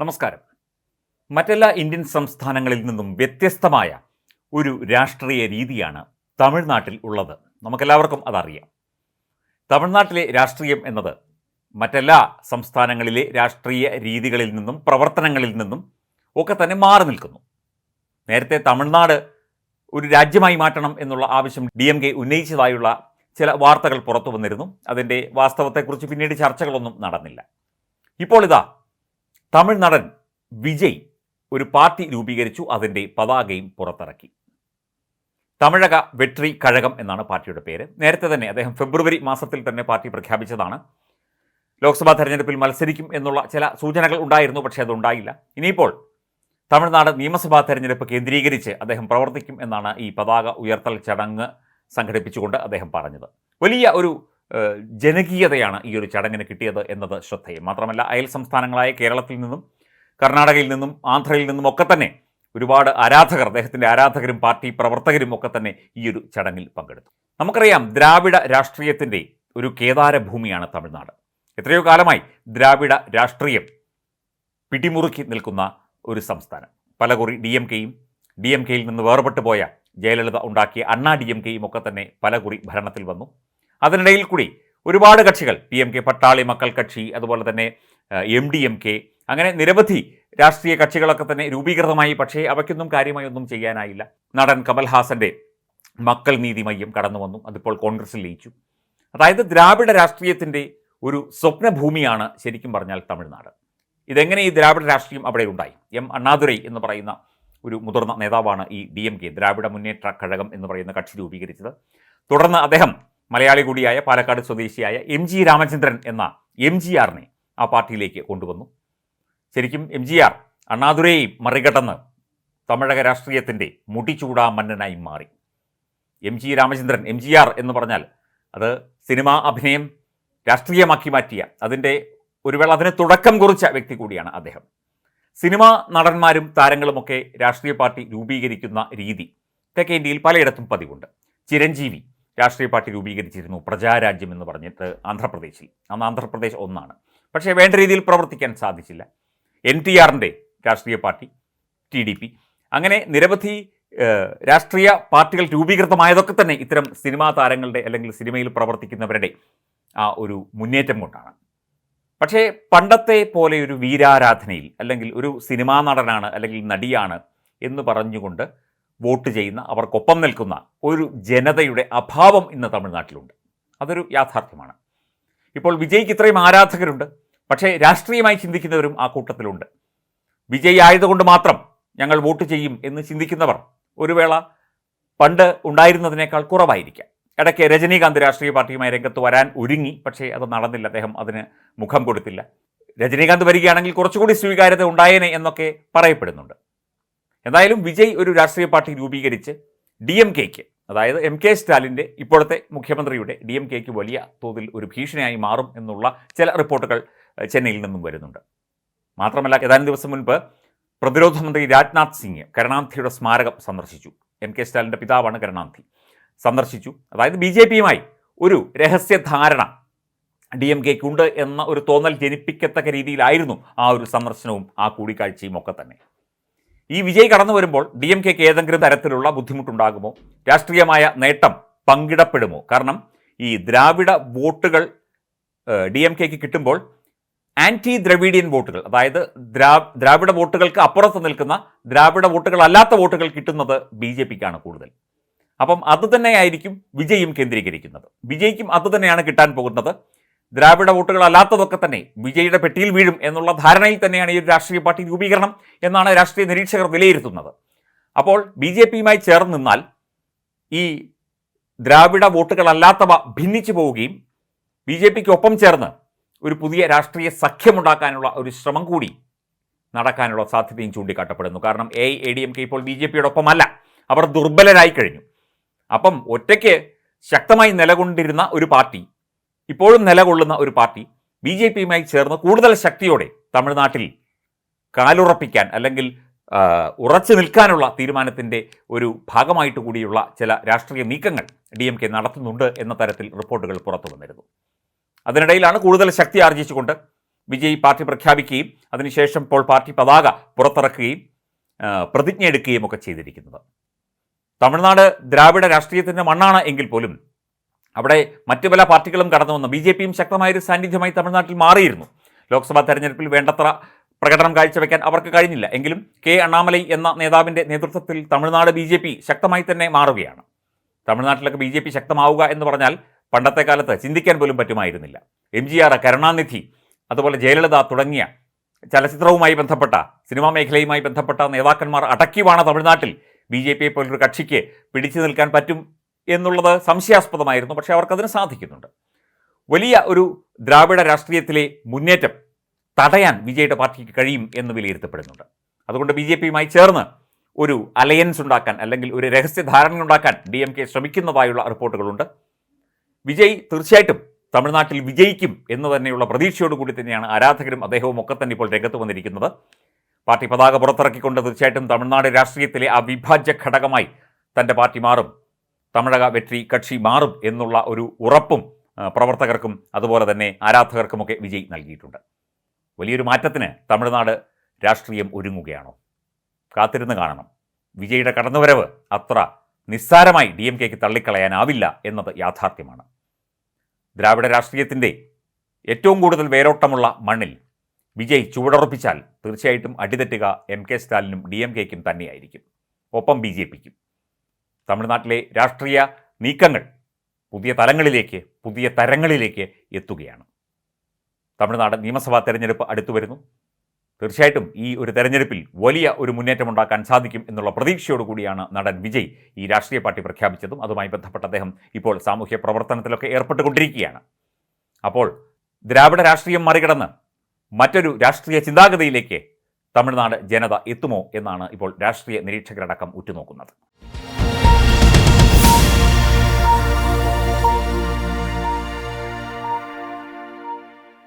നമസ്കാരം. മറ്റെല്ലാ ഇന്ത്യൻ സംസ്ഥാനങ്ങളിൽ നിന്നും വ്യത്യസ്തമായ ഒരു രാഷ്ട്രീയ രീതിയാണ് തമിഴ്നാട്ടിൽ ഉള്ളത്. നമുക്കെല്ലാവർക്കും അതറിയാം. തമിഴ്നാട്ടിലെ രാഷ്ട്രീയം എന്നത് മറ്റെല്ലാ സംസ്ഥാനങ്ങളിലെ രാഷ്ട്രീയ രീതികളിൽ നിന്നും പ്രവർത്തനങ്ങളിൽ നിന്നും ഒക്കെ തന്നെ മാറി നിൽക്കുന്നു. നേരത്തെ തമിഴ്നാട് ഒരു രാജ്യമായി മാറ്റണം എന്നുള്ള ആവശ്യം ഡി എം കെ ഉന്നയിച്ചതായുള്ള ചില വാർത്തകൾ പുറത്തു വന്നിരുന്നു. അതിന്റെ വാസ്തവത്തെക്കുറിച്ച് പിന്നീട് ചർച്ചകളൊന്നും നടന്നില്ല. ഇപ്പോൾ ഇതാ തമിഴ് നടൻ വിജയ് ഒരു പാർട്ടി രൂപീകരിച്ചു അതിന്റെ പതാകയും പുറത്തിറക്കി. തമിഴക വെട്രി കഴകം എന്നാണ് പാർട്ടിയുടെ പേര്. നേരത്തെ തന്നെ അദ്ദേഹം ഫെബ്രുവരി മാസത്തിൽ തന്നെ പാർട്ടി പ്രഖ്യാപിച്ചതാണ്. ലോക്സഭാ തെരഞ്ഞെടുപ്പിൽ മത്സരിക്കും എന്നുള്ള ചില സൂചനകൾ ഉണ്ടായിരുന്നു പക്ഷേ അതുണ്ടായില്ല. ഇനിയിപ്പോൾ തമിഴ്നാട് നിയമസഭാ തെരഞ്ഞെടുപ്പ് കേന്ദ്രീകരിച്ച് അദ്ദേഹം പ്രവർത്തിക്കും എന്നാണ് ഈ പതാക ഉയർത്തൽ ചടങ്ങ് സംഘടിപ്പിച്ചുകൊണ്ട് അദ്ദേഹം പറഞ്ഞത്. വലിയ ഒരു ജനകീയതയാണ് ഈ ഒരു ചടങ്ങിന് കിട്ടിയത് എന്നത് ശ്രദ്ധേയം. മാത്രമല്ല അയൽ സംസ്ഥാനങ്ങളായ കേരളത്തിൽ നിന്നും കർണാടകയിൽ നിന്നും ആന്ധ്രയിൽ നിന്നും ഒക്കെ തന്നെ ഒരുപാട് ആരാധകർ അദ്ദേഹത്തിന്റെ ആരാധകരും പാർട്ടി പ്രവർത്തകരും ഒക്കെ തന്നെ ഈ ഒരു ചടങ്ങിൽ പങ്കെടുത്തു. നമുക്കറിയാം ദ്രാവിഡ രാഷ്ട്രീയത്തിന്റെ ഒരു കേദാര ഭൂമിയാണ് തമിഴ്നാട്. എത്രയോ കാലമായി ദ്രാവിഡ രാഷ്ട്രീയം പിടിമുറുക്കി നിൽക്കുന്ന ഒരു സംസ്ഥാനം. പലകുറി ഡി എം കെയും ഡി എം കെയിൽ നിന്ന് വേർപെട്ടു പോയ ജയലളിത ഉണ്ടാക്കിയ അണ്ണാ ഡി എം കെയും ഒക്കെ തന്നെ പലകുറി ഭരണത്തിൽ വന്നു. അതിനിടയിൽ കൂടി ഒരുപാട് കക്ഷികൾ പി എം കെ പട്ടാളി മക്കൾ കക്ഷി അതുപോലെ തന്നെ എം ഡി എം കെ അങ്ങനെ നിരവധി രാഷ്ട്രീയ കക്ഷികളൊക്കെ തന്നെ രൂപീകൃതമായി പക്ഷേ അവയ്ക്കൊന്നും കാര്യമായി ഒന്നും ചെയ്യാനായില്ല. നടൻ കമൽഹാസന്റെ മക്കൾ നീതി മയ്യം കടന്നു വന്നു. അതിപ്പോൾ കോൺഗ്രസിൽ ലയിച്ചു. അതായത് ദ്രാവിഡ രാഷ്ട്രീയത്തിന്റെ ഒരു സ്വപ്നഭൂമിയാണ് ശരിക്കും പറഞ്ഞാൽ തമിഴ്നാട്. ഇതെങ്ങനെ ഈ ദ്രാവിഡ രാഷ്ട്രീയം അവിടെ ഉണ്ടായി? എം അണ്ണാദുരൈ എന്ന് പറയുന്ന ഒരു മുതിർന്ന നേതാവാണ് ഈ ഡി എം കെ ദ്രാവിഡ മുന്നേറ്റ കഴകം എന്ന് പറയുന്ന കക്ഷി രൂപീകരിച്ചത്. തുടർന്ന് അദ്ദേഹം മലയാളി കൂടിയായ പാലക്കാട് സ്വദേശിയായ എം ജി രാമചന്ദ്രൻ എന്ന എം ജി ആറിനെ ആ പാർട്ടിയിലേക്ക് കൊണ്ടുവന്നു. ശരിക്കും എം ജി ആർ അണ്ണാദുരയെയും മറികടന്ന് തമിഴക രാഷ്ട്രീയത്തിന്റെ മുടിചൂടാ മന്നനായി മാറി. M G Ramachandran M G R എന്ന് പറഞ്ഞാൽ അത് സിനിമാ അഭിനയം രാഷ്ട്രീയമാക്കി മാറ്റിയ അതിന്റെ ഒരു വേള അതിന് തുടക്കം കുറിച്ച വ്യക്തി കൂടിയാണ് അദ്ദേഹം. സിനിമാ നടന്മാരും താരങ്ങളുമൊക്കെ രാഷ്ട്രീയ പാർട്ടി രൂപീകരിക്കുന്ന രീതി തെക്കേ ഇന്ത്യയിൽ പലയിടത്തും പതിവുണ്ട്. ചിരഞ്ജീവി രാഷ്ട്രീയ പാർട്ടി രൂപീകരിച്ചിരുന്നു പ്രജാരാജ്യം എന്ന് പറഞ്ഞിട്ട് ആന്ധ്രാപ്രദേശിൽ. അന്ന് ആന്ധ്രാപ്രദേശ് ഒന്നാണ്. പക്ഷേ വേണ്ട രീതിയിൽ പ്രവർത്തിക്കാൻ സാധിച്ചില്ല. എൻ ടി ആറിന്റെ രാഷ്ട്രീയ പാർട്ടി ടി ഡി പി അങ്ങനെ നിരവധി രാഷ്ട്രീയ പാർട്ടികൾ രൂപീകൃതമായതൊക്കെ തന്നെ ഇത്തരം സിനിമാ താരങ്ങളുടെ അല്ലെങ്കിൽ സിനിമയിൽ പ്രവർത്തിക്കുന്നവരുടെ ആ ഒരു മുന്നേറ്റം കൊണ്ടാണ്. പക്ഷേ പണ്ടത്തെ പോലെ ഒരു വീരാരാധനയിൽ അല്ലെങ്കിൽ ഒരു സിനിമാ നടനാണ് അല്ലെങ്കിൽ നടിയാണ് എന്ന് പറഞ്ഞുകൊണ്ട് വോട്ട് ചെയ്യുന്ന അവർക്കൊപ്പം നിൽക്കുന്ന ഒരു ജനതയുടെ അഭാവം ഇന്ന് തമിഴ്നാട്ടിലുണ്ട്. അതൊരു യാഥാർത്ഥ്യമാണ്. ഇപ്പോൾ വിജയ്ക്ക് ഇത്രയും ആരാധകരുണ്ട്. പക്ഷേ രാഷ്ട്രീയമായി ചിന്തിക്കുന്നവരും ആ കൂട്ടത്തിലുണ്ട്. വിജയ് ആയതുകൊണ്ട് മാത്രം ഞങ്ങൾ വോട്ട് ചെയ്യും എന്ന് ചിന്തിക്കുന്നവർ ഒരു വേള പണ്ട് ഉണ്ടായിരുന്നതിനേക്കാൾ കുറവായിരിക്കാം. ഇടയ്ക്ക് രജനീകാന്ത് രാഷ്ട്രീയ പാർട്ടിയുമായി രംഗത്ത് വരാൻ ഒരുങ്ങി. പക്ഷേ അത് നടന്നില്ല. അദ്ദേഹം അതിന് മുഖം കൊടുത്തില്ല. രജനീകാന്ത് വരികയാണെങ്കിൽ കുറച്ചുകൂടി സ്വീകാര്യത ഉണ്ടായേനെ എന്നൊക്കെ പറയപ്പെടുന്നുണ്ട്. എന്തായാലും വിജയ് ഒരു രാഷ്ട്രീയ പാർട്ടി രൂപീകരിച്ച് ഡി എം കെക്ക് അതായത് എം കെ സ്റ്റാലിന്റെ ഇപ്പോഴത്തെ മുഖ്യമന്ത്രിയുടെ ഡി എം കെക്ക് വലിയ തോതിൽ ഒരു ഭീഷണിയായി മാറും എന്നുള്ള ചില റിപ്പോർട്ടുകൾ ചെന്നൈയിൽ നിന്നും വരുന്നുണ്ട്. മാത്രമല്ല ഏതാനും ദിവസം മുൻപ് പ്രതിരോധ മന്ത്രി രാജ്നാഥ് സിംഗ് കരുണാന്ധിയുടെ സ്മാരകം സന്ദർശിച്ചു. എം കെ സ്റ്റാലിന്റെ പിതാവാണ് കരുണാന്ധി. സന്ദർശിച്ചു. അതായത് ബി ജെ പിയുമായി ഒരു രഹസ്യധാരണ ഡി എം കെക്കുണ്ട് എന്ന ഒരു തോന്നൽ ജനിപ്പിക്കത്തക്ക രീതിയിലായിരുന്നു ആ ഒരു സന്ദർശനവും ആ കൂടിക്കാഴ്ചയും ഒക്കെ തന്നെ. ഈ വിജയ് കടന്നു വരുമ്പോൾ ഡി എം കെക്ക് ഏതെങ്കിലും തരത്തിലുള്ള ബുദ്ധിമുട്ടുണ്ടാകുമോ? രാഷ്ട്രീയമായ നേട്ടം പങ്കിടപ്പെടുമോ? കാരണം ഈ ദ്രാവിഡ വോട്ടുകൾ ഡി എം കെക്ക് കിട്ടുമ്പോൾ ആന്റി ദ്രവിഡിയൻ വോട്ടുകൾ അതായത് ദ്രാ ദ്രാവിഡ വോട്ടുകൾക്ക് അപ്പുറത്ത് നിൽക്കുന്ന ദ്രാവിഡ വോട്ടുകൾ അല്ലാത്ത വോട്ടുകൾ കിട്ടുന്നത് ബി ജെ പിക്കാണ് കൂടുതൽ. അപ്പം അത് തന്നെയായിരിക്കും വിജയും കേന്ദ്രീകരിക്കുന്നത്. വിജയ്ക്കും അത് തന്നെയാണ് കിട്ടാൻ പോകുന്നത്. ദ്രാവിഡ വോട്ടുകൾ അല്ലാത്തതൊക്കെ തന്നെ വിജയുടെ പെട്ടിയിൽ വീഴും എന്നുള്ള ധാരണയിൽ തന്നെയാണ് ഈ ഒരു രാഷ്ട്രീയ പാർട്ടി രൂപീകരണം എന്നാണ് രാഷ്ട്രീയ നിരീക്ഷകർ വിലയിരുത്തുന്നത്. അപ്പോൾ ബി ജെ പിയുമായി ചേർന്ന് നിന്നാൽ ഈ ദ്രാവിഡ വോട്ടുകളല്ലാത്തവ ഭിന്നിച്ചു പോവുകയും ബി ജെ പിക്ക് ഒപ്പം ചേർന്ന് ഒരു പുതിയ രാഷ്ട്രീയ സഖ്യമുണ്ടാക്കാനുള്ള ഒരു ശ്രമം കൂടി നടക്കാനുള്ള സാധ്യതയും ചൂണ്ടിക്കാട്ടപ്പെടുന്നു. കാരണം A A D M K ഇപ്പോൾ ബി ജെ പിയുടെ ഒപ്പമല്ല അവർ ദുർബലരായി കഴിഞ്ഞു. അപ്പം ഒറ്റയ്ക്ക് ശക്തമായി നിലകൊണ്ടിരുന്ന ഒരു പാർട്ടി ഇപ്പോഴും നിലകൊള്ളുന്ന ഒരു പാർട്ടി ബി ജെ പിയുമായി ചേർന്ന് കൂടുതൽ ശക്തിയോടെ തമിഴ്നാട്ടിൽ കാലുറപ്പിക്കാൻ അല്ലെങ്കിൽ ഉറച്ചു നിൽക്കാനുള്ള തീരുമാനത്തിന്റെ ഒരു ഭാഗമായിട്ട് കൂടിയുള്ള ചില രാഷ്ട്രീയ നീക്കങ്ങൾ ഡി എം കെ നടത്തുന്നുണ്ട് എന്ന തരത്തിൽ റിപ്പോർട്ടുകൾ പുറത്തു വന്നിരുന്നു. അതിനിടയിലാണ് കൂടുതൽ ശക്തി ആർജിച്ചുകൊണ്ട് വിജയ് പാർട്ടി പ്രഖ്യാപിക്കുകയും അതിനുശേഷം ഇപ്പോൾ പാർട്ടി പതാക പുറത്തിറക്കുകയും പ്രതിജ്ഞ എടുക്കുകയും ഒക്കെ ചെയ്തിരിക്കുന്നത്. തമിഴ്നാട് ദ്രാവിഡ രാഷ്ട്രീയത്തിന്റെ മണ്ണാണ് എങ്കിൽ പോലും അവിടെ മറ്റു പല പാർട്ടികളും കടന്നു വന്നു ബി ജെ പിയും ശക്തമായൊരു സാന്നിധ്യമായി തമിഴ്നാട്ടിൽ മാറിയിരുന്നു. ലോക്സഭാ തെരഞ്ഞെടുപ്പിൽ വേണ്ടത്ര പ്രകടനം കാഴ്ചവെക്കാൻ അവർക്ക് കഴിഞ്ഞില്ല. എങ്കിലും കെ അണ്ണാമലൈ എന്ന നേതാവിന്റെ നേതൃത്വത്തിൽ തമിഴ്നാട് ബി ജെ പി ശക്തമായി തന്നെ മാറുകയാണ്. തമിഴ്നാട്ടിലൊക്കെ ബി ജെ പി ശക്തമാവുക എന്ന് പറഞ്ഞാൽ പണ്ടത്തെ കാലത്ത് ചിന്തിക്കാൻ പോലും പറ്റുമായിരുന്നില്ല. എം ജി ആർ കരുണാനിധി അതുപോലെ ജയലളിത തുടങ്ങിയ ചലച്ചിത്രവുമായി ബന്ധപ്പെട്ട സിനിമാ മേഖലയുമായി ബന്ധപ്പെട്ട നേതാക്കന്മാർ അടക്കിവാണ് തമിഴ്നാട്ടിൽ ബി ജെ പിയെ പോലൊരു കക്ഷിക്ക് പിടിച്ചു നിൽക്കാൻ പറ്റും എന്നുള്ളത് സംശയാസ്പദമായിരുന്നു പക്ഷേ അവർക്കതിന് സാധിക്കുന്നുണ്ട്. വലിയ ഒരു ദ്രാവിഡ രാഷ്ട്രീയത്തിലെ മുന്നേറ്റം തടയാൻ വിജയുടെ പാർട്ടിക്ക് കഴിയും എന്ന് വിലയിരുത്തപ്പെടുന്നുണ്ട്. അതുകൊണ്ട് ബി ജെ പിയുമായി ചേർന്ന് ഒരു അലയൻസ് ഉണ്ടാക്കാൻ അല്ലെങ്കിൽ ഒരു രഹസ്യ ധാരണ ഉണ്ടാക്കാൻ ഡി എം കെ ശ്രമിക്കുന്നതായുള്ള റിപ്പോർട്ടുകളുണ്ട്. വിജയ് തീർച്ചയായിട്ടും തമിഴ്നാട്ടിൽ വിജയിക്കും എന്ന് തന്നെയുള്ള പ്രതീക്ഷയോടുകൂടി തന്നെയാണ് ആരാധകരും അദ്ദേഹവും ഒക്കെ തന്നെ ഇപ്പോൾ രംഗത്ത് വന്നിരിക്കുന്നത്. പാർട്ടി പതാക പുറത്തിറക്കിക്കൊണ്ട് തീർച്ചയായിട്ടും തമിഴ്നാട് രാഷ്ട്രീയത്തിലെ അവിഭാജ്യ ഘടകമായി തന്റെ പാർട്ടി മാറും. തമിഴക വെற்றி കക്ഷി മാറും എന്നുള്ള ഒരു ഉറപ്പും പ്രവർത്തകർക്കും അതുപോലെ തന്നെ ആരാധകർക്കുമൊക്കെ വിജയ് നൽകിയിട്ടുണ്ട്. വലിയൊരു മാറ്റത്തിന് തമിഴ്നാട് രാഷ്ട്രീയം ഒരുങ്ങുകയാണോ? കാത്തിരുന്ന് കാണണം. വിജയുടെ കടന്നുവരവ് അത്ര നിസ്സാരമായി ഡി എം കെക്ക് തള്ളിക്കളയാനാവില്ല എന്നത് യാഥാർത്ഥ്യമാണ്. ദ്രാവിഡ രാഷ്ട്രീയത്തിന്റെ ഏറ്റവും കൂടുതൽ വേരോട്ടമുള്ള മണ്ണിൽ വിജയ് ചുവടുറപ്പിച്ചാൽ തീർച്ചയായിട്ടും അടിതെറ്റുക എം കെ സ്റ്റാലിനും ഡി എം കെക്കും തന്നെയായിരിക്കും. ഒപ്പം ബി ജെ പിക്കും. തമിഴ്നാട്ടിലെ രാഷ്ട്രീയ നീക്കങ്ങൾ പുതിയ തലങ്ങളിലേക്ക് പുതിയ തരങ്ങളിലേക്ക് എത്തുകയാണ്. തമിഴ്നാട് നിയമസഭാ തെരഞ്ഞെടുപ്പ് അടുത്തു വരുന്നു. തീർച്ചയായിട്ടും ഈ ഒരു തെരഞ്ഞെടുപ്പിൽ വലിയ ഒരു മുന്നേറ്റമുണ്ടാക്കാൻ സാധിക്കും എന്നുള്ള പ്രതീക്ഷയോടുകൂടിയാണ് നടൻ വിജയ് ഈ രാഷ്ട്രീയ പാർട്ടി പ്രഖ്യാപിച്ചതും. അതുമായി ബന്ധപ്പെട്ട അദ്ദേഹം ഇപ്പോൾ സാമൂഹ്യ പ്രവർത്തനത്തിലൊക്കെ ഏർപ്പെട്ടുകൊണ്ടിരിക്കുകയാണ്. അപ്പോൾ ദ്രാവിഡ രാഷ്ട്രീയം മറികടന്ന് മറ്റൊരു രാഷ്ട്രീയ ചിന്താഗതിയിലേക്ക് തമിഴ്നാട് ജനത എത്തുമോ എന്നാണ് ഇപ്പോൾ രാഷ്ട്രീയ നിരീക്ഷകരടക്കം ഉറ്റുനോക്കുന്നത്.